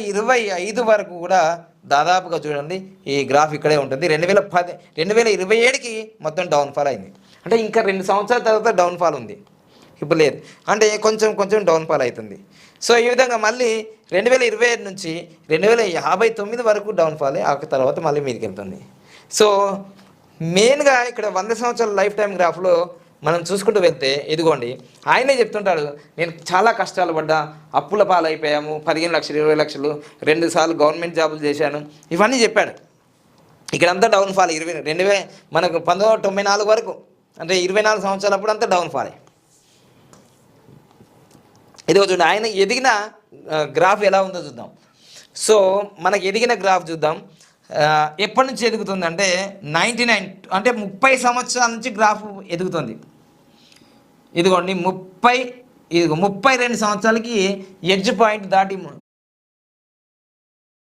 ఇరవై ఐదు వరకు కూడా దాదాపుగా చూడండి ఈ గ్రాఫ్ ఇక్కడే ఉంటుంది. రెండు వేల పది రెండు వేల ఇరవై ఏడుకి మొత్తం డౌన్ఫాల్ అయింది. అంటే ఇంకా రెండు సంవత్సరాల తర్వాత డౌన్ఫాల్ ఉంది. ఇప్పుడు లేదు. అంటే కొంచెం కొంచెం డౌన్ఫాల్ అవుతుంది. సో ఈ విధంగా మళ్ళీ రెండు వేల ఇరవై ఏడు నుంచి రెండు వేల యాభై తొమ్మిది వరకు డౌన్ఫాల్ ఆ తర్వాత మళ్ళీ మీదకి వెళ్తుంది. సో మెయిన్గా ఇక్కడ వంద సంవత్సరాల లైఫ్ టైం గ్రాఫ్లో మనం చూసుకుంటూ వెళ్తే ఇదిగోండి ఆయనే చెప్తుంటాడు నేను చాలా కష్టాలు పడ్డా అప్పుల పాలైపోయాము పదిహేను లక్షలు ఇరవై లక్షలు రెండు సార్లు గవర్నమెంట్ జాబులు చేశాను. ఇవన్నీ చెప్పాడు. ఇక్కడంతా డౌన్ఫాల్ ఇరవై రెండు వే మనకు పంతొమ్మిది వందల తొంభై నాలుగు వరకు అంటే ఇరవై నాలుగు సంవత్సరాలప్పుడు అంతా డౌన్ఫాలే ఇదిగో చూడండి ఆయన ఎదిగిన గ్రాఫ్ ఎలా ఉందో చూద్దాం. సో మనకు ఎదిగిన గ్రాఫ్ చూద్దాం. ఎప్పటి నుంచి ఎదుగుతుంది అంటే నైంటీ నైన్ అంటే ముప్పై సంవత్సరాల నుంచి గ్రాఫ్ ఎదుగుతుంది. ఇదిగోండి ముప్పై ఇదిగో ముప్పై రెండు సంవత్సరాలకి ఎడ్జ్ పాయింట్ దాటి